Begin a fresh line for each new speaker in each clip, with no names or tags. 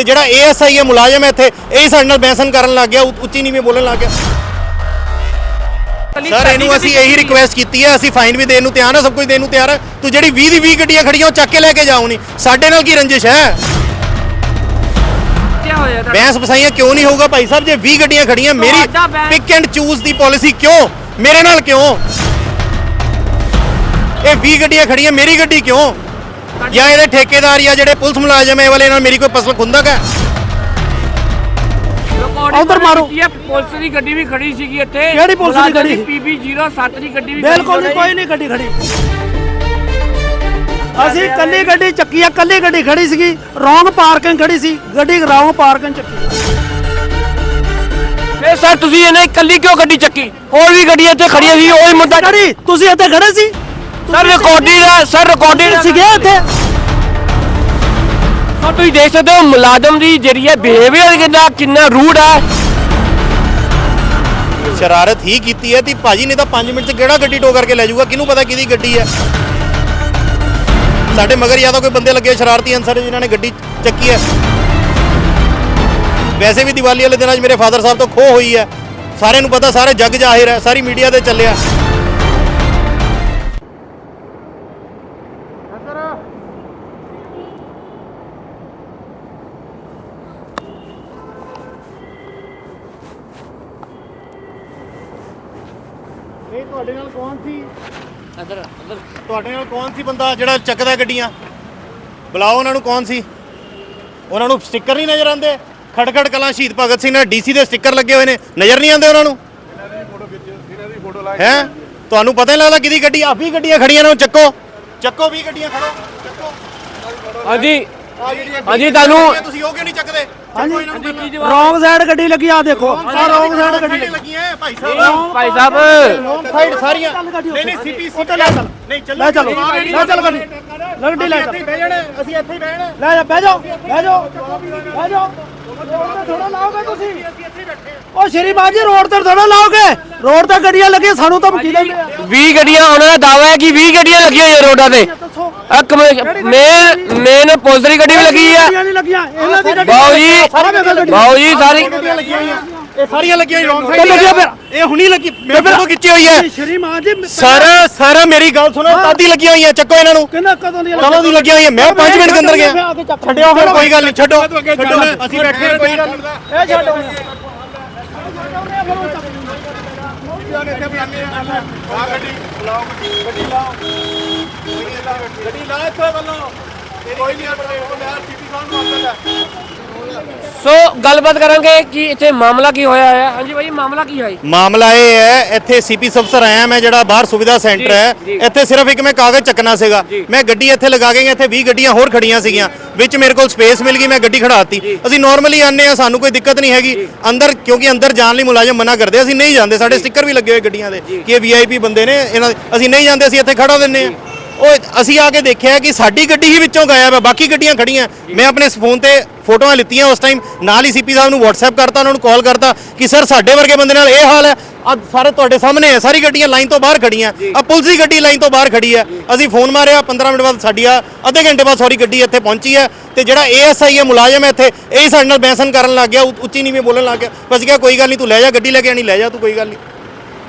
ਤੇ ਜਿਹੜਾ ਏਐਸਆਈ ਹੈ ਮੁਲਾਜ਼ਮ ਹੈ ਇੱਥੇ ਇਹ ਸਾਡੇ ਨਾਲ ਬੈਸਨ ਕਰਨ ਲੱਗ ਗਿਆ ਉੱਚੀ ਨੀਵੀਂ ਬੋਲਣ ਲੱਗ ਗਿਆ। ਸਰ ਇਹਨੂੰ ਅਸੀਂ ਇਹੀ ਰਿਕੁਐਸਟ ਕੀਤੀ ਹੈ ਅਸੀਂ ਫਾਈਨ ਵੀ ਦੇਣ ਨੂੰ ਤਿਆਰ ਹਾਂ ਸਭ ਕੁਝ ਦੇਣ ਨੂੰ ਤਿਆਰ ਹੈ। ਤੂੰ ਜਿਹੜੀ 20 ਦੀ 20 ਗੱਡੀਆਂ ਖੜੀਆਂ ਉਹ ਚੱਕ ਕੇ ਲੈ ਕੇ ਜਾਓ ਨਹੀਂ ਸਾਡੇ ਨਾਲ ਕੀ ਰੰਜਿਸ਼ ਹੈ? ਬੈਂਸ ਬਸਾਈਆਂ ਕਿਉਂ ਨਹੀਂ ਹੋਊਗਾ ਭਾਈ ਸਾਹਿਬ? ਜੇ 20 ਗੱਡੀਆਂ ਖੜੀਆਂ ਮੇਰੀ ਪਿਕ ਐਂਡ ਚੂਜ਼ ਦੀ ਪਾਲਿਸੀ ਕਿਉਂ? ਮੇਰੇ ਨਾਲ ਕਿਉਂ? ਇਹ 20 ਗੱਡੀਆਂ ਖੜੀਆਂ ਮੇਰੀ ਗੱਡੀ ਕਿਉਂ? ਜਾਂ ਇਹਦੇ ਠੇਕੇਦਾਰ ਜਾਂ ਜਿਹੜੇ ਪੁਲਿਸ ਮੁਲਾਜ਼ਮ ਹੈ ਇਹ ਵਾਲੇ ਨਾਲ ਮੇਰੀ ਕੋਈ ਪਸਲ ਖੁੰਦਾ ਕਾ
Recording
ਉੱਧਰ ਮਾਰੋ।
ਕੀਤੀ ਹੈ, ਪੁਲਿਸ ਦੀ ਗੱਡੀ ਵੀ ਖੜੀ ਸੀਗੀ ਇੱਥੇ।
ਕਿਹੜੀ ਪੁਲਿਸ ਦੀ ਗੱਡੀ?
ਪੀਬੀ 07 ਦੀ ਗੱਡੀ ਵੀ
ਬਿਲਕੁਲ ਨਹੀਂ ਕੋਈ ਨਹੀਂ ਗੱਡੀ ਖੜੀ। ਅਸੀਂ ਕੱਲੀ ਗੱਡੀ ਚੱਕੀ ਆ ਕੱਲੀ ਗੱਡੀ ਖੜੀ ਸੀਗੀ। ਰੋਂਗ ਪਾਰਕਿੰਗ ਖੜੀ ਸੀ ਗੱਡੀ ਰੋਂਗ ਪਾਰਕਿੰਗ ਚੱਕੀ।
ਫੇ ਸਰ ਤੁਸੀਂ ਇਹਨੇ ਇਕੱਲੀ ਕਿਉਂ ਗੱਡੀ ਚੱਕੀ? ਹੋਰ ਵੀ ਗੱਡੀਆਂ ਇੱਥੇ ਖੜੀਆਂ ਸੀ ਉਹੀ ਮੁੱਦਾ
ਗੱਡੀ ਤੁਸੀਂ ਇੱਥੇ ਖੜੇ ਸੀ?
ਸਰ ਰਿਕਾਰਡਿੰਗ ਦਾ ਸਰ ਰਿਕਾਰਡਿੰਗ
ਸੀਗੇ ਇੱਥੇ
ਸਰ ਤੁਸੀਂ ਦੇਖ ਸਕਦੇ ਹੋ ਮੁਲਾਜ਼ਮ ਦੀ ਜਿਹੜੀ ਹੈ ਬਿਹੇਵੀਅਰ ਕਿੰਨਾ ਕਿੰਨਾ ਰੂਡ ਹੈ।
ਸ਼ਰਾਰਤ ਹੀ ਕੀਤੀ ਹੈ ਤੇ ਭਾਜੀ ਨੇ ਤਾਂ 5 ਮਿੰਟ ਚ ਕਿਹੜਾ ਗੱਡੀ ਟੋ ਕਰਕੇ ਲੈ ਜਾਊਗਾ? ਕਿਹਨੂੰ ਪਤਾ ਕਿਹਦੀ ਗੱਡੀ ਹੈ? ਸਾਡੇ ਮਗਰ ਜਾਂ ਤਾਂ ਕੋਈ ਬੰਦੇ ਲੱਗੇ ਸ਼ਰਾਰਤੀ ਅਨਸਰ ਜਿਨ੍ਹਾਂ ਨੇ ਗੱਡੀ ਚੱਕੀ ਹੈ। ਵੈਸੇ ਵੀ ਦੀਵਾਲੀ ਵਾਲੇ ਦਿਨਾਂ 'ਚ ਮੇਰੇ ਫਾਦਰ ਸਾਹਿਬ ਤੋਂ ਖੋਹ ਹੋਈ ਹੈ। ਸਾਰਿਆਂ ਨੂੰ ਪਤਾ ਸਾਰੇ ਜੱਗ ਜ਼ਾਹਿਰ ਹੈ ਸਾਰੀ ਮੀਡੀਆ ਤੇ ਚੱਲਿਆ। ਤੁਹਾਡੇ ਨਾਲ ਕੌਣ ਸੀ?
ਅੰਦਰ ਅੰਦਰ
ਤੁਹਾਡੇ ਨਾਲ ਕੌਣ ਸੀ ਬੰਦਾ ਜਿਹੜਾ ਚੱਕਦਾ ਗੱਡੀਆਂ? ਬੁਲਾਓ ਉਹਨਾਂ ਨੂੰ ਕੌਣ ਸੀ? ਉਹਨਾਂ ਨੂੰ ਸਟicker ਨਹੀਂ ਨਜ਼ਰ ਆਉਂਦੇ? ਖੜਖੜ ਕਲਾਂ ਸ਼ਹੀਦ ਭਗਤ ਸਿੰਘ ਨਾਲ ਡੀਸੀ ਦੇ ਸਟicker ਲੱਗੇ ਹੋਏ ਨੇ। ਨਜ਼ਰ ਨਹੀਂ ਆਉਂਦੇ ਉਹਨਾਂ ਨੂੰ? ਹੈ? ਤੁਹਾਨੂੰ ਪਤਾ ਨਹੀਂ ਲੱਗਦਾ ਕਿਹਦੀ ਗੱਡੀ ਆ 20 ਗੱਡੀਆਂ ਖੜੀਆਂ ਨੇ ਉਹ ਚੱਕੋ। ਚੱਕੋ 20 ਗੱਡੀਆਂ ਖੜੋ। ਚੱਕੋ।
ਹਾਂਜੀ। ਹਾਂਜੀ, ਤੁਹਾਨੂੰ-
ਤੁਸੀਂ ਉਹ ਕਿਉਂ ਨਹੀਂ ਚੱਕਦੇ?
ਹਾਂਜੀ। ਰੋਂਗ ਸਾਈਡ ਗੱਡੀ ਲੱਗੀ ਆ ਦੇਖੋ। ਆ ਰੋਂਗ ਸਾਈਡ ਗੱਡੀ ਲੱਗੀ।
ਲੱਗੀਆਂ ਭਾਈ ਸਾਹਿਬ।
ਭਾਈ ਸਾਹਿਬ।
ਰੋਂਗ ਸਾਈਡ ਸਾਰੀਆਂ। ਨਹੀਂ ਨਹੀਂ। ਸੀਪੀ
ਉੱਥੇ ਲੈ ਚੱਲ।
ਨਹੀਂ ਚੱਲੋ।
ਲੈ ਚਲੋ। ਲੈ ਚੱਲ ਗੱਡੀ। ਗੱਡੀ ਲੈ
ਹੀ
ਚੱਲ।
ਬਹਿ ਜਾਣਾ ਅਸੀਂ ਇੱਥੇ ਹੀ ਬਹਿਣਾ।
ਲੈ ਜਾ ਬਹਿ ਜਾਓ ਬਹਿ ਜਾਓ। ਬਹਿ ਜਾਓ। ਰੋਡ ਤੇ ਥੋੜਾ ਲਾਓਗੇ ਤੁਸੀਂ? ਉਹ ਸ਼੍ਰੀਮਾਨ ਜੀ ਰੋਡ ਤੇ ਥੋੜਾ ਲਾਓਗੇ? ਰੋਡ ਤੇ ਗੱਡੀਆਂ ਲੱਗੀਆਂ ਸਾਨੂੰ ਤਾਂ ਵਕੀਲ ਦਿੰਦੇ ਆ।
20 ਗੱਡੀਆਂ ਉਹਨਾਂ ਦਾ ਦਾਵਾ ਹੈ ਕਿ 20 ਗੱਡੀਆਂ ਲੱਗੀਆਂ ਹੋਈਆਂ ਰੋਡਾਂ ਤੇ।
ਦੱਸੋ
ਇੱਕ ਮੇਨ ਮੇਨ ਪੁਲਿਸ ਦੀ ਗੱਡੀ ਵੀ ਲੱਗੀ ਹੈ
ਗੱਡੀਆਂ ਨਹੀਂ ਲੱਗੀਆਂ ਇਹਨਾਂ ਦੀ ਗੱਡੀ
ਬਾਊ ਜੀ
ਸਾਰਾ ਵੇਖੋ ਗੱਡੀ
ਬਾਊ ਜੀ ਸਾਰੀ
ਗੱਡੀਆਂ ਲੱਗੀਆਂ ਹੋਈਆਂ। ਇਹ ਸਾਰੀਆਂ ਲੱਗੀਆਂ ਰੌਂਗ
ਤੇ ਲੱਗੀਆਂ ਫਿਰ।
ਇਹ ਹੁਣੀ ਲੱਗੀ ਮੈਂ ਫੋਟੋ ਖਿੱਚੀ ਹੋਈ ਹੈ।
ਜੀ
ਸਰ ਸਰ ਮੇਰੀ ਗੱਲ ਸੁਣੋ ਤਾਦੀ ਲੱਗੀਆਂ ਹੋਈਆਂ ਚੱਕੋ ਇਹਨਾਂ ਨੂੰ।
ਕਿੰਨਾ ਕਦੋਂ ਦੀ
ਕਦੋਂ ਦੀ ਲੱਗੀਆਂ ਹੋਈਆਂ? ਮੈਂ 5 ਮਿੰਟ ਦੇ ਅੰਦਰ ਗਿਆ। ਛੱਡਿਓ ਫਿਰ ਕੋਈ ਗੱਲ ਨਹੀਂ ਛੱਡੋ। ਅਸੀਂ ਬੈਠੇ ਕੋਈ ਗੱਲ ਨਹੀਂ।
ਇਹ ਛੱਡੋ। ਇੱਥੇ ਬੁਲਾਉਂਦੇ ਆ। ਆ ਗੱਡੀ। ਲਾਓ ਗੱਡੀ ਲਾਓ ਗੱਡੀ ਲਾਓ ਇੱਥੇ ਵੱਲੋਂ।
ਸੋ ਗੱਲਬਾਤ ਕਰਾਂਗੇ ਕਿ ਇੱਥੇ ਮਾਮਲਾ ਕੀ ਹੋਇਆ ਹੈ। ਹਾਂਜੀ ਭਾਈ ਮਾਮਲਾ ਕੀ ਹੈ
ਮਾਮਲਾ ਇਹ ਹੈ ਇੱਥੇ ਸੀਪੀ ਸਫਸਰ ਆਇਆ ਮੈਂ ਜਿਹੜਾ ਬਾਹਰ ਸੁਵਿਧਾ ਸੈਂਟਰ ਹੈ। ਇੱਥੇ ਸਿਰਫ ਇੱਕ ਮੈਂ ਕਾਗਜ਼ ਚੱਕਣਾ ਸੀਗਾ। ਮੈਂ ਗੱਡੀ ਇੱਥੇ ਲਗਾ ਕੇ ਗਿਆ ਇੱਥੇ 20 ਗੱਡੀਆਂ ਹੋਰ ਖੜੀਆਂ ਸੀਗੀਆਂ ਵਿੱਚ ਮੇਰੇ ਕੋਲ ਸਪੇਸ ਮਿਲ ਗਈ ਮੈਂ ਗੱਡੀ ਖੜਾਤੀ। ਅਸੀਂ ਨਾਰਮਲੀ ਆਨੇ ਆ ਸਾਨੂੰ ਕੋਈ ਦਿੱਕਤ ਨਹੀਂ ਹੈਗੀ। ਅੰਦਰ ਕਿਉਂਕਿ ਅੰਦਰ ਜਾਣ ਲਈ ਮੁਲਾਜ਼ਮ ਮਨਾ ਕਰਦੇ ਅਸੀਂ ਨਹੀਂ ਜਾਂਦੇ। ਸਾਡੇ ਸਟicker ਵੀ ਲੱਗੇ ਹੋਏ ਗੱਡੀਆਂ ਦੇ ਕਿ ਇਹ ਵੀਆਈਪੀ ਬੰਦੇ ਨੇ ਇਹਨਾਂ ਅਸੀਂ ਨਹੀਂ ਜਾਂਦੇ ਅਸੀਂ ਇੱਥੇ ਖੜਾ ਦਿੰਨੇ ਆ ਉਹ ਅਸੀਂ ਆ ਕੇ ਦੇਖਿਆ ਕਿ ਸਾਡੀ ਗੱਡੀ ਹੀ ਵਿੱਚੋਂ ਗਾਇਬ ਹੈ ਬਾਕੀ ਗੱਡੀਆਂ ਖੜੀਆਂ। ਮੈਂ ਆਪਣੇ ਫੋਨ ਤੇ ਫੋਟੋਆਂ ਲਿੱਤੀਆਂ ਉਸ ਟਾਈਮ ਨਾਲ ਹੀ ਸੀਪੀ ਸਾਹਿਬ ਨੂੰ WhatsApp ਕਰਤਾ ਉਹਨਾਂ ਨੂੰ ਕਾਲ ਕਰਤਾ ਕਿ ਸਰ ਸਾਡੇ ਵਰਗੇ ਬੰਦੇ ਨਾਲ ਇਹ ਹਾਲ ਹੈ। ਆ ਸਾਰੇ ਤੁਹਾਡੇ ਸਾਹਮਣੇ ਹੈ ਸਾਰੀ ਗੱਡੀਆਂ ਲਾਈਨ ਤੋਂ ਬਾਹਰ ਖੜੀਆਂ। ਆ ਪੁਲਿਸ ਦੀ ਗੱਡੀ ਲਾਈਨ ਤੋਂ ਬਾਹਰ ਖੜੀ ਹੈ। ਅਸੀਂ ਫੋਨ ਮਾਰਿਆ 15 ਮਿੰਟ ਬਾਅਦ ਸਾਡੀ ਆ ਅੱਧੇ ਘੰਟੇ ਬਾਅਦ ਸੌਰੀ ਗੱਡੀ ਇੱਥੇ ਪਹੁੰਚੀ ਹੈ ਤੇ ਜਿਹੜਾ ਏਐਸਆਈ ਹੈ ਮੁਲਾਜ਼ਮ ਹੈ ਇੱਥੇ ਇਹ ਸਾਡੇ ਨਾਲ ਬੈਸਨ ਕਰਨ ਲੱਗ ਗਿਆ ਉੱਚੀ ਨੀਵੀਂ ਬੋਲਣ ਲੱਗ ਗਿਆ। ਬਸ ਕਿਹਾ ਕੋਈ ਗੱਲ ਨਹੀਂ ਤੂੰ ਲੈ ਜਾ ਗੱਡੀ ਲੈ ਕੇ ਆਣੀ ਲੈ ਜਾ ਤੂੰ ਕੋਈ ਗੱਲ ਨਹੀਂ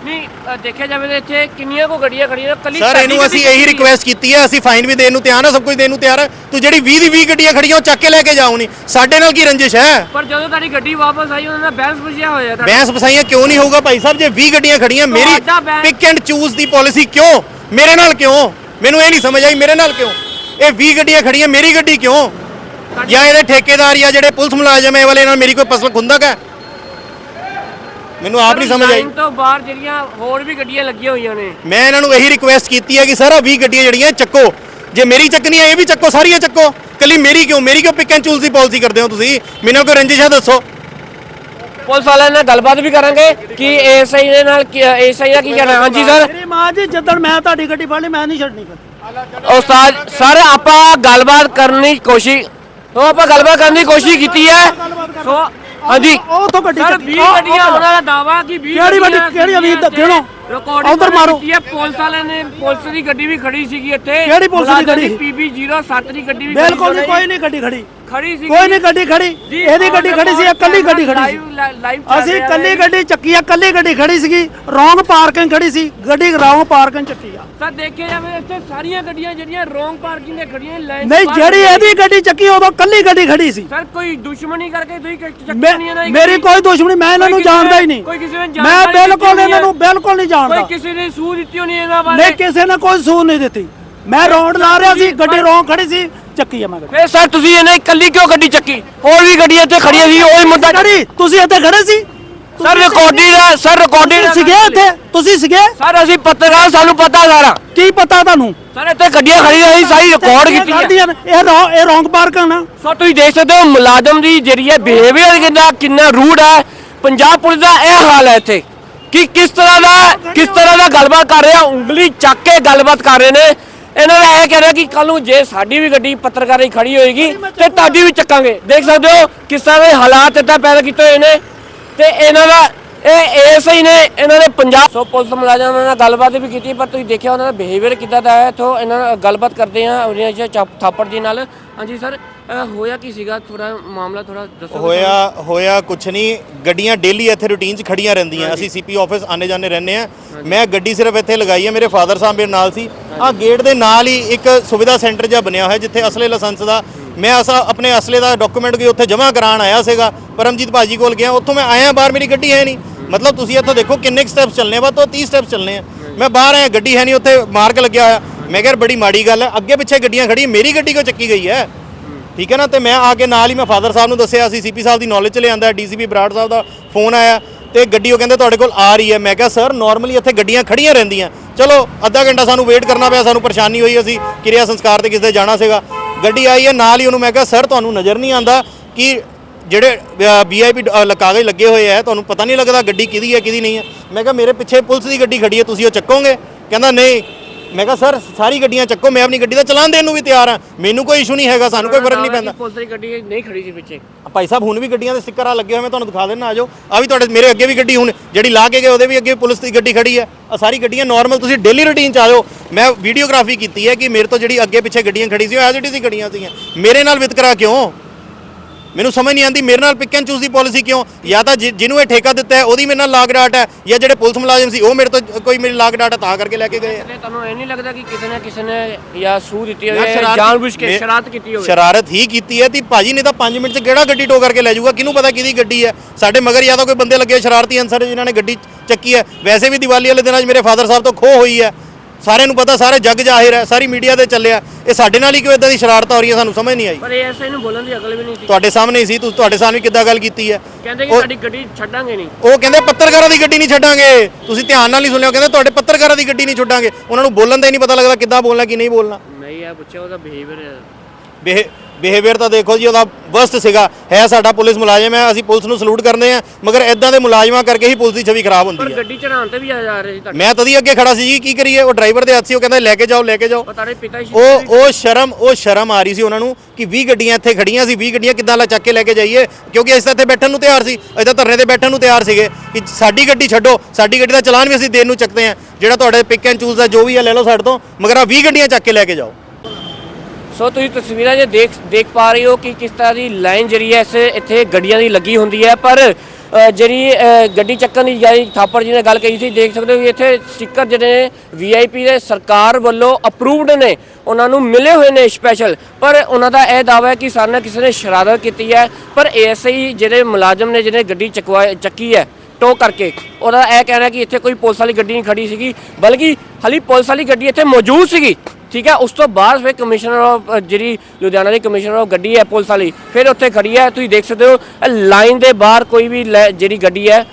ਨਹੀਂ ਅ, ਦੇਖਿਆ ਜਾਵੇ ਤਾਂ ਇੱਥੇ ਕਿੰਨੀਆਂ ਕੋ ਗੱਡੀਆਂ ਖੜੀਆਂ ਕੱਲੀ
ਸਰ ਇਹਨੂੰ ਅਸੀਂ ਇਹੀ ਰਿਕੁਐਸਟ ਕੀਤੀ ਹੈ ਅਸੀਂ ਫਾਈਨ ਵੀ ਦੇਣ ਨੂੰ ਤਿਆਰ ਹਾਂ ਸਭ ਕੁਝ ਦੇਣ ਨੂੰ ਤਿਆਰ ਹਾਂ। ਤੂੰ ਜਿਹੜੀ 20 ਦੀ 20 ਗੱਡੀਆਂ ਖੜੀਆਂ ਉਹ ਚੱਕ ਕੇ ਲੈ ਕੇ ਜਾਓ ਨਹੀਂ ਸਾਡੇ ਨਾਲ ਕੀ ਰੰਜਿਸ਼ ਹੈ?
ਪਰ ਜਦੋਂ ਤੁਹਾਡੀ ਗੱਡੀ ਵਾਪਸ ਆਈ ਉਹਨਾਂ ਦਾ ਬੈਂਸ ਪੁੱਛਿਆ ਹੋਇਆ ਤੁਹਾਡਾ।
ਬੈਂਸ ਬਸਾਈਆਂ ਕਿਉਂ ਨਹੀਂ ਹੋਊਗਾ ਭਾਈ ਸਾਹਿਬ? ਜੇ 20 ਗੱਡੀਆਂ ਖੜੀਆਂ ਮੇਰੀ
ਤੁਹਾਡਾ ਬੈਂਸ-
ਪਿਕ ਐਂਡ ਚੂਜ਼ ਦੀ ਪਾਲਿਸੀ ਕਿਉਂ? ਮੇਰੇ ਨਾਲ ਕਿਉਂ? ਮੈਨੂੰ ਇਹ ਨਹੀਂ ਸਮਝ ਆਈ ਮੇਰੇ ਨਾਲ ਕਿਉਂ? ਇਹ 20 ਗੱਡੀਆਂ ਖੜੀਆਂ ਮੇਰੀ ਗੱਡੀ ਕਿਉਂ? ਜਾਂ ਇਹਦੇ ਠੇਕੇਦਾਰ ਜਾਂ ਜਿਹੜੇ ਪੁਲਿਸ ਮੁਲਾਜ਼ਮ ਹੈ ਇਹ ਵਾਲੇ ਨਾਲ ਮੇਰੀ ਕੋਈ ਪਸਲ ਖੁੰਦਾ ਕਾ ਮੈਨੂੰ ਆਪ ਨਹੀਂ ਸਮਝ ਆਈ।
ਲਾਈਨ ਤੋਂ ਬਾਹਰ ਜਿਹੜੀਆਂ ਹੋਰ ਵੀ ਗੱਡੀਆਂ ਲੱਗੀਆਂ ਹੋਈਆਂ ਨੇ।
ਮੈਂ ਇਹਨਾਂ ਨੂੰ ਇਹੀ ਰਿਕੁਐਸਟ ਕੀਤੀ ਹੈ ਕਿ ਸਾਰਾ 20 ਗੱਡੀਆਂ ਜਿਹੜੀਆਂ ਚੱਕੋ। ਜੇ ਮੇਰੀ ਚੱਕਣੀ ਹੈ ਇਹ ਵੀ ਚੱਕੋ ਸਾਰੀਆਂ ਚੱਕੋ। ਕੱਲੀ ਮੇਰੀ ਕਿਉਂ? ਮੇਰੀ ਕਿਉਂ ਪਿਕ ਐਂਡ ਚੂਜ਼ ਦੀ ਪਾਲਿਸੀ ਕਰਦੇ ਹੋ ਤੁਸੀਂ? ਮੈਨੂੰ ਕੋਈ ਰੰਜਿਸ਼ ਹੈ ਦੱਸੋ।
ਪੁਲਿਸ ਵਾਲਿਆਂ ਨਾਲ ਗੱਲਬਾਤ ਵੀ ਕਰਾਂਗੇ ਕਿ ਐਸਆਈ ਦੇ ਨਾਲ ਐਸਆਈ ਦਾ ਕੀ ਕਹਿਣਾ? ਹਾਂਜੀ ਸਰ।
ਸ਼੍ਰੀਮਾਨ ਜੀ ਜਦੋਂ ਮੈਂ ਤੁਹਾਡੀ ਗੱਡੀ ਫੜ ਲਈ ਮੈਂ ਨਹੀਂ ਛੱਡਣੀ ਫਿਰ।
ਉਸਤਾਦ ਸਰ ਆਪਾਂ ਗੱਲਬਾਤ ਕਰਨ ਦੀ ਕੋਸ਼ਿਸ਼ ਉਹ ਆਪਾਂ ਗੱਲਬਾਤ ਕਰਨ ਦੀ ਕੋਸ਼ਿਸ਼ ਕੀਤੀ ਹੈ। ਸੋ ਹਾਂਜੀ
ਉਹ ਤੋਂ ਗੱਡੀ
ਸਰ
ਚੱਕੀ।
20 ਗੱਡੀਆਂ ਉਹਨਾਂ ਦਾ ਦਾਵਾ ਕਿ 20
ਕਿਹੜੀ ਵੱਡੀ- ਕਿਹੜੀ ਅਮੀਰ ਦਾ- ਗਿਣੋ।
ਰਿਕਾਰਡਿੰਗ
ਉੱਧਰ ਮਾਰੋ।
ਕੀਤੀ ਹੈ ਪੁਲਿਸ ਵਾਲਿਆਂ ਨੇ ਪੁਲਿਸ ਦੀ ਗੱਡੀ ਵੀ ਖੜੀ ਸੀਗੀ ਇੱਥੇ
ਕਿਹੜੀ ਪੁਲਿਸ ਦੀ ਗੱਡੀ?
ਪੀਬੀ 07 ਦੀ ਗੱਡੀ ਵੀ
ਬਿਲਕੁਲ ਨਹੀਂ ਕੋਈ ਨਹੀਂ ਗੱਡੀ ਖੜੀ
ਖੜੀ ਸੀ
ਕੋਈ ਨਹੀਂ ਗੱਡੀ ਖੜੀ। ਇਹਦੀ ਗੱਡੀ ਖੜੀ ਸੀ ਇਹ ਕੱਲੀ ਗੱਡੀ ਖੜੀ ਸੀ। ਅਸੀਂ ਕੱਲੀ ਗੱਡੀ ਚੱਕੀ ਆ ਕੱਲੀ ਗੱਡੀ ਖੜੀ ਸੀਗੀ। ਰੋਂਗ ਪਾਰਕਿੰਗ ਖੜੀ ਸੀ ਗੱਡੀ ਰੋਂਗ ਪਾਰਕਿੰਗ ਚੱਕੀ ਆ।
ਸਰ ਦੇਖਿਆ ਜਾਵੇ ਇੱਥੇ ਸਾਰੀਆਂ ਗੱਡੀਆਂ ਜਿਹੜੀਆਂ ਰੋਂਗ ਪਾਰਕਿੰਗ ਦੇ ਖੜੀਆਂ ਲਾਈਨ
ਨਹੀਂ ਜਿਹੜੀ ਇਹਦੀ ਗੱਡੀ ਚੱਕੀ ਉਦੋਂ ਕੱਲੀ ਗੱਡੀ ਖੜੀ ਸੀ।
ਸਰ ਕੋਈ ਦੁਸ਼ਮਣੀ ਕਰਕੇ ਤੁਸੀਂ ਚੱਕੀ ਨਹੀਂ ਇਹਨਾਂ ਦੀ
ਮੇਰੀ? ਕੋਈ ਦੁਸ਼ਮਣੀ ਮੈਂ ਇਹਨਾਂ ਨੂੰ
ਕੋਈ
ਜਾਣਦਾ ਹੀ ਨਹੀਂ।
ਕੋਈ ਕਿਸੇ ਨੇ
ਮੈਂ ਬਿਲਕੁਲ ਇਹਨਾਂ ਨੂੰ ਬਿਲਕੁਲ ਨਹੀਂ
ਕੋਈ
ਜਾਣਦਾ
ਕਿਸੇ ਨੇ ਸੂਹ ਦਿੱਤੀ ਹੋਣੀ ਇਹਨਾਂ ਬਾਰੇ?
ਨਹੀਂ ਕਿਸੇ ਨੇ ਕੋਈ ਸੂਹ ਨਹੀਂ ਦਿੱਤੀ। ਮੈਂ ਰੌਂਡ ਲਾ ਰਿਹਾ ਸੀ ਗੱਡੀ ਰੌਂਗ ਖੜੀ ਸੀ। ਚੱਕੀ ਆ ਮੈਂ ਗੱਡੀ।
ਫੇਰ ਸਰ ਤੁਸੀਂ ਇਹਨੇ ਇਕੱਲੀ ਕਿਉਂ ਗੱਡੀ ਚੱਕੀ? ਹੋਰ ਵੀ ਗੱਡੀਆਂ ਇੱਥੇ ਖੜੀਆਂ ਸੀ ਉਹੀ ਮੁੱਦਾ
ਗੱਡੀ ਤੁਸੀਂ ਇੱਥੇ ਖੜੇ ਸੀ?
ਸਰ ਰਿਕਾਰਡਿੰਗ ਦਾ ਸਰ ਰਿਕਾਰਡਿੰਗ
ਸੀਗੇ ਇੱਥੇ? ਤੁਸੀਂ ਸੀਗੇ?
ਸਰ ਅਸੀਂ ਪੱਤਰਕਾਰ ਸਾਨੂੰ ਪਤਾ ਸਾਰਾ।
ਕੀ ਪਤਾ ਤੁਹਾਨੂੰ?
ਸਰ ਇੱਥੇ ਗੱਡੀਆਂ ਖੜੀਆਂ ਸੀ ਸਾਰੀ ਰਿਕਾਰਡ ਕੀਤੀ ਹੈ
ਗੱਡੀਆਂ ਨੇ, ਇਹ ਰੌ- ਇਹ ਰੌਂਗ ਪਾਰਕਿੰਗ ਨਾ
ਸੋ ਤੁਸੀਂ ਦੇਖ ਸਕਦੇ ਹੋ ਮੁਲਾਜ਼ਮ ਦੀ ਜਿਹੜੀ ਹੈ ਬਿਹੇਵੀਅਰ ਕਿੰਨਾ ਕਿੰਨਾ ਰੂਡ ਹੈ। ਪੰਜਾਬ ਪੁਲਿਸ ਦਾ ਇਹ ਹਾਲ ਹੈ ਇੱਥੇ। ਕਿ ਕਿਸ ਤਰ੍ਹਾਂ ਦਾ ਕਿਸ ਤਰ੍ਹਾਂ ਦਾ ਗੱਲਬਾਤ ਕਰ ਰਹੇ ਆ ਉਂਗਲੀ ਚੱਕ ਕੇ ਗੱਲਬਾਤ ਕਰ ਰਹੇ ਨੇ। ਇਹਨਾਂ ਦਾ ਇਹ ਕਹਿ ਰਿਹਾ ਕਿ ਕੱਲ ਨੂੰ ਜੇ ਸਾਡੀ ਵੀ ਗੱਡੀ ਪੱਤਰਕਾਰੀ ਖੜੀ ਹੋਏਗੀ, ਤੇ ਤੁਹਾਡੀ ਵੀ ਚੱਕਾਂਗੇ। ਦੇਖ ਸਕਦੇ ਹੋ ਕਿਸ ਤਰ੍ਹਾਂ ਦੇ ਹਾਲਾਤ ਇੱਥੇ ਪੈਦਾ ਕੀਤੇ ਹੋਏ ਨੇ ਤੇ ਇਹਨਾਂ ਦਾ ਇਹ ਐਸੇ ਹੀ ਨੇ ਇਹਨਾਂ ਦੇ ਪੰਜਾਬ ਸੋ ਪੁਲਿਸ ਮੁਲਾਜ਼ਮਾਂ ਨਾਲ ਗੱਲਬਾਤ ਵੀ ਕੀਤੀ ਪਰ ਤੁਸੀਂ ਦੇਖਿਆ ਉਹਨਾਂ ਦਾ ਬਿਹੇਵੀਅਰ ਕਿੱਦਾਂ ਦਾ ਹੈ? ਇੱਥੋਂ ਇਹਨਾਂ ਨਾਲ ਗੱਲਬਾਤ ਕਰਦੇ ਆ ਉਹਨਾਂ ਜੀ ਥਾਪੜ ਜੀ ਨਾਲ। ਹਾਂਜੀ ਸਰ ਹੋਇਆ ਕੀ ਸੀਗਾ? ਥੋੜਾ ਮਾਮਲਾ ਥੋੜਾ ਦੱਸੋ
ਹੋਇਆ ਹੋਇਆ ਕੁਛ ਨਹੀਂ। ਗੱਡੀਆਂ ਡੇਲੀ ਇੱਥੇ ਰੂਟੀਨ 'ਚ ਖੜੀਆਂ ਰਹਿੰਦੀਆਂ। ਅਸੀਂ ਸੀਪੀ ਆਫਿਸ ਆਨੇ ਜਾਣੇ ਰਹਿੰਦੇ ਆ ਮੈਂ ਗੱਡੀ ਸਿਰਫ ਇੱਥੇ ਲਗਾਈ ਹੈ ਮੇਰੇ ਫਾਦਰ ਸਾਹਿਬ ਮੇਰੇ ਨਾਲ ਸੀ। ਆ ਗੇਟ ਦੇ ਨਾਲ ਹੀ ਇੱਕ ਸੁਵਿਧਾ ਸੈਂਟਰ ਜਿਹਾ ਬਣਿਆ ਹੋਇਆ ਜਿੱਥੇ ਅਸਲੇ ਲਾਇਸੈਂਸ ਦਾ ਮੈਂ ਅਸਾ ਆਪਣੇ ਅਸਲੇ ਦਾ ਡਾਕੂਮੈਂਟ ਵੀ ਉੱਥੇ ਜਮ੍ਹਾਂ ਕਰਾਉਣ ਆਇਆ ਸੀਗਾ। ਪਰਮਜੀਤ ਭਾਜੀ ਕੋਲ ਗਿਆ ਉੱਥੋਂ ਮੈਂ ਆਇਆ ਬਾਹਰ ਮੇਰੀ ਗੱਡੀ ਹੈ ਨਹੀਂ। ਮਤਲਬ ਤੁਸੀਂ ਇੱਥੋਂ ਦੇਖੋ ਕਿੰਨੇ ਸਟੈਪਸ ਚੱਲਨੇ ਆ, ਬਸ ਤੋਂ 30 ਸਟੈਪਸ ਚੱਲਨੇ ਆ। ਮੈਂ ਬਾਹਰ ਆਇਆ, ਗੱਡੀ ਹੈ ਨਹੀਂ ਉੱਥੇ, ਮਾਰਕ ਲੱਗਿਆ ਹੋਇਆ। ਮੈਂ ਕਿਹਾ ਯਾਰ ਬੜੀ ਮਾੜੀ ਗੱਲ ਹੈ, ਅੱਗੇ ਪਿੱਛੇ ਗੱਡੀਆਂ ਖੜੀ ਮੇਰੀ ਗੱਡੀ ਕਿਉਂ ਚੱਕੀ ਗਈ ਹੈ? ਠੀਕ ਹੈ ਨਾ, ਤੇ ਮੈਂ ਆ ਕੇ ਨਾਲ ਹੀ ਮੈਂ ਫਾਦਰ ਸਾਹਿਬ ਨੂੰ ਦੱਸਿਆ ਸੀ ਸੀਪੀ ਸਾਹਿਬ ਦੀ ਨੌਲੇਜ ਚ ਲਿਆਂਦਾ ਡੀਸੀਪੀ ਬਰਾੜ ਸਾਹਿਬ ਦਾ ਫੋਨ ਆਇਆ, ਤੇ ਗੱਡੀ ਉਹ ਕਹਿੰਦੇ ਤੁਹਾਡੇ ਕੋਲ ਆ ਰਹੀ ਹੈ। ਮੈਂ ਕਿਹਾ ਸਰ ਨਾਰਮਲੀ ਇੱਥੇ ਗੱਡੀਆਂ ਖੜੀਆਂ ਰਹਿੰਦੀਆਂ। ਚਲੋ, ਅੱਧਾ ਘੰਟਾ ਸਾਨੂੰ ਵੇਟ ਕਰਨਾ ਪਿਆ, ਸਾਨੂੰ ਪਰੇਸ਼ਾਨੀ ਹੋਈ ਅਸੀਂ, ਕਿਰਿਆ ਸੰਸਕਾਰ ਤੇ ਕਿਸੇ ਦੇ ਜਾਣਾ ਸੀਗਾ। ਗੱਡੀ ਆਈ ਹੈ, ਨਾਲ ਹੀ ਉਹਨੂੰ ਮੈਂ ਕਿਹਾ ਸਰ ਤੁਹਾਨੂੰ ਨਜ਼ਰ ਨਹੀਂ ਆਂਦਾ ਕਿ ਜਿਹੜੇ ਵੀਆਈਪੀ ਕਾਗਜ਼ ਲੱਗੇ ਹੋਏ ਆ ਤੁਹਾਨੂੰ ਪਤਾ ਨਹੀਂ ਲੱਗਦਾ ਗੱਡੀ ਕਿਹਦੀ ਹੈ ਕਿਹਦੀ ਨਹੀਂ ਹੈ ਮੈਂ ਕਿਹਾ ਮੇਰੇ ਪਿੱਛੇ ਪੁਲਿਸ ਦੀ ਗੱਡੀ ਖੜੀ ਹੈ ਤੁਸੀਂ ਉਹ ਚੱਕੋਗੇ? ਕਹਿੰਦਾ ਨਹੀਂ। ਮੈਂ ਕਿਹਾ ਸਰ ਸਾਰੀ ਗੱਡੀਆਂ ਚੱਕੋ ਮੈਂ ਆਪਣੀ ਗੱਡੀ ਦਾ ਚਲਾਨ ਦੇਣ ਨੂੰ ਵੀ ਤਿਆਰ ਹਾਂ ਮੈਨੂੰ ਕੋਈ ਇਸ਼ੂ ਨਹੀਂ ਹੈਗਾ ਸਾਨੂੰ ਕੋਈ ਫ਼ਰਕ ਨਹੀਂ ਪੈਂਦਾ।
ਪੁਲਿਸ ਦੀ ਗੱਡੀ ਨਹੀਂ ਖੜੀ ਸੀ ਪਿੱਛੇ।
ਭਾਈ ਸਾਹਿਬ ਹੁਣ ਵੀ ਗੱਡੀਆਂ ਦੇ ਸਟicker ਆ ਲੱਗੇ ਹੋਏ ਮੈਂ ਤੁਹਾਨੂੰ ਦਿਖਾ ਦੇਣਾ ਆਜੋ ਆ ਵੀ ਤੁਹਾਡੇ ਮੇਰੇ ਅੱਗੇ ਵੀ ਗੱਡੀ ਹੁਣ ਜਿਹੜੀ ਲਾ ਕੇ ਗਏ ਉਹਦੇ ਵੀ ਅੱਗੇ ਪੁਲਿਸ ਦੀ ਗੱਡੀ ਖੜੀ ਹੈ ਆ ਸਾਰੀ ਗੱਡੀਆਂ ਨਾਰਮਲ ਤੁਸੀਂ ਡੇਲੀ ਰੂਟੀਨ ਚ ਆਜੋ ਮੈਂ ਵੀਡੀਓਗ੍ਰਾਫੀ ਕੀਤੀ ਹੈ ਕਿ ਮੇਰੇ ਤੋਂ ਜਿਹੜੀ ਅੱਗੇ ਪਿੱਛੇ ਗੱਡੀਆਂ ਖੜੀ ਸੀ ਉਹ ਐਜ਼ ਇਟ ਇਜ਼ ਹੀ ਗੱਡੀਆਂ ਸੀਗੀਆਂ। ਮੇਰੇ ਨਾਲ ਵਿਤਕਰਾ ਕਿਉਂ? ਮੈਨੂੰ ਸਮਝ ਨਹੀਂ ਆਉਂਦੀ ਮੇਰੇ ਨਾਲ ਪਿਕ ਐਂਡ ਚੂਜ਼ ਦੀ ਪਾਲਿਸੀ ਕਿਉਂ? ਜਾਂ ਤਾਂ ਜਿ- ਜਿਹਨੂੰ ਇਹ ਠੇਕਾ ਦਿੱਤਾ ਹੈ ਉਹਦੀ ਮੇਰੇ ਨਾਲ ਲਾਗ ਡਾਟ ਹੈ ਜਾਂ ਜਿਹੜੇ ਪੁਲਿਸ ਮੁਲਾਜ਼ਮ ਸੀ ਉਹ ਮੇਰੇ ਤੋਂ ਕੋਈ ਮੇਰੀ ਲਾਗ ਡਾਟ ਹੈ ਤਾਂ ਕਰਕੇ ਲੈ ਕੇ ਗਏ
ਤੁਹਾਨੂੰ ਇਹ ਨਹੀਂ ਲੱਗਦਾ ਕਿ ਕਿਸੇ ਨੇ ਕਿਸੇ ਨੇ ਜਾਂ ਸੂਹ ਦਿੱਤੀ ਹੋਵੇ
ਯਾਰ ਸ਼ਰਾਰਤ-
ਜਾਣਬੁੱਝ ਕੇ
ਮੇ-
ਸ਼ਰਾਰਤ ਕੀਤੀ ਹੋਵੇ?
ਸ਼ਰਾਰਤ ਹੀ ਕੀਤੀ ਹੈ ਤੇ ਭਾਜੀ ਨੇ ਤਾਂ 5 ਮਿੰਟ 'ਚ ਕਿਹੜਾ ਗੱਡੀ ਟੋ ਕਰਕੇ ਲੈ ਜਾਊਗਾ ਕਿਹਨੂੰ ਪਤਾ ਕਿਹਦੀ ਗੱਡੀ ਹੈ? ਸਾਡੇ ਮਗਰ ਜਾਂ ਤਾਂ ਕੋਈ ਬੰਦੇ ਲੱਗੇ ਸ਼ਰਾਰਤੀ ਅਨਸਰ ਜਿਨ੍ਹਾਂ ਨੇ ਗੱਡੀ ਚੱਕੀ ਹੈ। ਵੈਸੇ ਵੀ ਦੀਵਾਲੀ ਵਾਲੇ ਦਿਨਾਂ 'ਚ ਮੇਰੇ ਫਾਦਰ ਸਾਹਿਬ ਤੋਂ ਖੋਹ ਹੋਈ ਹੈ। ਸਾਰਿਆਂ ਨੂੰ ਪਤਾ ਸਾਰੇ ਜੱਗ ਜ਼ਾਹਿਰ ਹੈ ਸਾਰੀ ਮੀਡੀਆ ਤੇ ਚੱਲਿਆ। ਇਹ ਸਾਡੇ ਨਾਲ ਹੀ ਕਿਉਂ ਇਦਾਂ ਦੀ ਸ਼ਰਾਰਤ ਹੋ ਰਹੀ ਹੈ ਸਾਨੂੰ ਸਮਝ ਨਹੀਂ ਆਈ।
ਪਰ ਇਹ ਐਸੇ ਨੂੰ ਬੋਲਣ ਦੀ ਅਕਲ ਵੀ ਨਹੀਂ ਸੀ।
ਤੁਹਾਡੇ ਸਾਹਮਣੇ ਹੀ ਸੀ ਤੁਸੀਂ ਤੁਹਾਡੇ ਸਾਹਮਣੇ ਕਿੱਦਾਂ ਗੱਲ ਕੀਤੀ ਹੈ?
ਕਹਿੰਦੇ ਕਿ ਸਾਡੀ ਗੱਡੀ ਛੱਡਾਂਗੇ ਨਹੀਂ।
ਉਹ ਕਹਿੰਦੇ ਪੱਤਰਕਾਰਾਂ ਦੀ ਗੱਡੀ ਨਹੀਂ ਛੱਡਾਂਗੇ। ਤੁਸੀਂ ਧਿਆਨ ਨਾਲ ਨਹੀਂ ਸੁਣਿਆ ਉਹ ਕਹਿੰਦੇ ਤੁਹਾਡੇ ਪੱਤਰਕਾਰਾਂ ਦੀ ਗੱਡੀ ਨਹੀਂ ਛੱਡਾਂਗੇ। ਉਹਨਾਂ ਨੂੰ ਬੋਲਣ ਦਾ ਹੀ ਨਹੀਂ ਪਤਾ ਲੱਗਦਾ ਕਿੱਦਾਂ ਬੋਲਣਾ ਕੀ ਨਹੀਂ ਬੋਲਣਾ।
ਮੈਂ ਇਹ ਪੁੱਛਿਆ ਉਹਦਾ ਬਿਹੇਵੀਅਰ
ਬਿਹੇਵੀਅਰ ਤਾਂ ਦੇਖੋ ਜੀ ਉਹਦਾ ਵਸਟ ਸੀਗਾ। ਹੈ ਸਾਡਾ ਪੁਲਿਸ ਮੁਲਾਜ਼ਮ ਹੈ ਅਸੀਂ ਪੁਲਿਸ ਨੂੰ ਸਲੂਟ ਕਰਦੇ ਆ ਮਗਰ ਇਦਾਂ ਦੇ ਮੁਲਾਜ਼ਮਾਂ ਕਰਕੇ ਹੀ ਪੁਲਿਸ ਦੀ ਛਵੀ ਖਰਾਬ
ਪਰ
ਹੁੰਦੀ ਹੈ
ਗੱਡੀ ਚੜਾਉਣ ਤੇ ਵੀ ਆ ਜਾ ਰਹੇ ਸੀ ਤੁਹਾਡੇ।
ਮੈਂ ਤਦੀ ਅੱਗੇ ਖੜਾ ਸੀ ਜੀ ਕੀ ਕਰੀਏ? ਉਹ ਡਰਾਈਵਰ ਦੇ ਹੱਥ ਸੀ ਉਹ ਕਹਿੰਦਾ ਲੈ ਕੇ ਜਾਓ ਲੈ ਕੇ ਜਾਓ।
ਉਹ ਤੁਹਾਡੇ ਪਿਤਾ ਜੀ
ਉਹ ਉਹ ਸ਼ਰਮ ਉਹ ਸ਼ਰਮ ਆ ਰਹੀ ਸੀ ਉਹਨਾਂ ਨੂੰ ਕਿ 20 ਗੱਡੀਆਂ ਇੱਥੇ ਖੜੀਆਂ ਸੀ 20 ਗੱਡੀਆਂ ਕਿੱਦਾਂ ਲਾ ਚੱਕ ਕੇ ਲੈ ਕੇ ਜਾਈਏ? ਕਿਉਂਕਿ ਅਸੀਂ ਤਾਂ ਇੱਥੇ ਬੈਠਣ ਨੂੰ ਤਿਆਰ ਸੀ ਅਸੀਂ ਤਾਂ ਧਰਨੇ ਤੇ ਬੈਠਣ ਨੂੰ ਤਿਆਰ ਸੀਗੇ ਕਿ ਸਾਡੀ ਗੱਡੀ ਛੱਡੋ ਸਾਡੀ ਗੱਡੀ ਦਾ ਚਲਾਨ ਵੀ ਅਸੀਂ ਦੇਣ ਨੂੰ ਚੱਕਦੇ ਆ ਜਿਹੜਾ ਤੁਹਾਡੇ ਪਿਕ ਐਂਡ ਚੂਜ਼ ਦਾ ਜੋ ਵੀ ਹੈ ਲੈ ਲਓ ਸਾਡੇ ਤੋਂ ਮਗਰ ਆ 20 ਗੱਡੀਆਂ ਚੱਕ ਕੇ ਲੈ ਕੇ ਜਾਓ।
ਸੋ ਤੁਸੀਂ ਤਸਵੀਰਾਂ ਜੇ ਦੇਖ ਦੇਖ ਪਾ ਰਹੇ ਹੋ ਕਿ ਕਿਸ ਤਰ੍ਹਾਂ ਦੀ ਲਾਈਨ ਜਿਹੜੀ ਹੈ ਇਸ ਇੱਥੇ ਗੱਡੀਆਂ ਦੀ ਲੱਗੀ ਹੁੰਦੀ ਹੈ। ਪਰ ਜਿਹੜੀ ਗੱਡੀ ਚੱਕਣ ਦੀ ਜਾਈ ਥਾਪੜ ਜੀ ਨੇ ਗੱਲ ਕਹੀ ਸੀ, ਦੇਖ ਸਕਦੇ ਹੋ ਕਿ ਇੱਥੇ ਸਟicker ਜਿਹੜੇ ਨੇ ਵੀਆਈਪੀ ਦੇ ਸਰਕਾਰ ਵੱਲੋਂ ਅਪਰੂਵਡ ਨੇ। ਉਹਨਾਂ ਨੂੰ ਮਿਲੇ ਹੋਏ ਨੇ ਸਪੈਸ਼ਲ ਪਰ ਉਹਨਾਂ ਦਾ ਇਹ ਦਾਅਵਾ ਹੈ ਕਿ ਸਾਡੇ ਨਾਲ ਕਿਸੇ ਨੇ ਸ਼ਰਾਰਤ ਕੀਤੀ ਹੈ। ਪਰ ਐਸਆਈ ਜਿਹੜੇ ਮੁਲਾਜ਼ਮ ਨੇ, ਜਿਹਨੇ ਗੱਡੀ ਚਕਵਾ ਚੱਕੀ ਹੈ ਟੋ ਕਰਕੇ। ਉਹਦਾ ਇਹ ਕਹਿਣਾ ਕਿ ਇੱਥੇ ਕੋਈ ਪੁਲਿਸ ਵਾਲੀ ਗੱਡੀ ਨਹੀਂ ਖੜੀ ਸੀਗੀ, ਬਲਕਿ ਹਾਲੀ ਪੁਲਿਸ ਵਾਲੀ ਗੱਡੀ ਇੱਥੇ ਮੌਜੂਦ ਸੀਗੀ। ਠੀਕ ਹੈ, ਉਸ ਤੋਂ ਬਾਅਦ ਫਿਰ ਕਮਿਸ਼ਨਰ ਆਫ ਜਿਹੜੀ ਲੁਧਿਆਣਾ ਦੀ ਕਮਿਸ਼ਨਰ ਆਫ ਗੱਡੀ ਹੈ ਪੁਲਿਸ ਵਾਲੀ, ਫਿਰ ਉੱਥੇ ਖੜੀ ਹੈ। ਤੁਸੀਂ ਦੇਖ ਸਕਦੇ ਹੋ ਲਾਈਨ ਦੇ ਬਾਹਰ ਕੋਈ ਵੀ ਲੈ- ਜਿਹੜੀ ਗੱਡੀ ਹੈ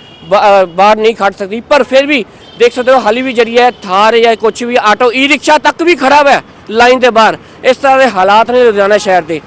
ਬਾਹਰ ਨਹੀਂ ਖੜ ਸਕਦੀ। ਪਰ ਫਿਰ ਵੀ ਦੇਖ ਸਕਦੇ ਹੋ, ਹਾਲੀ ਵੀ ਜਿਹੜੀ ਹੈ, ਥਾਰ ਜਾਂ ਕੁਝ ਵੀ ਆਟੋ ਈ ਰਿਕਸ਼ਾ ਤੱਕ ਵੀ ਖਰਾਬ ਹੈ ਲਾਈਨ ਦੇ ਬਾਹਰ। ਇਸ ਤਰ੍ਹਾਂ ਦੇ ਹਾਲਾਤ ਨੇ ਲੁਧਿਆਣਾ ਸ਼ਹਿਰ ਦੇ।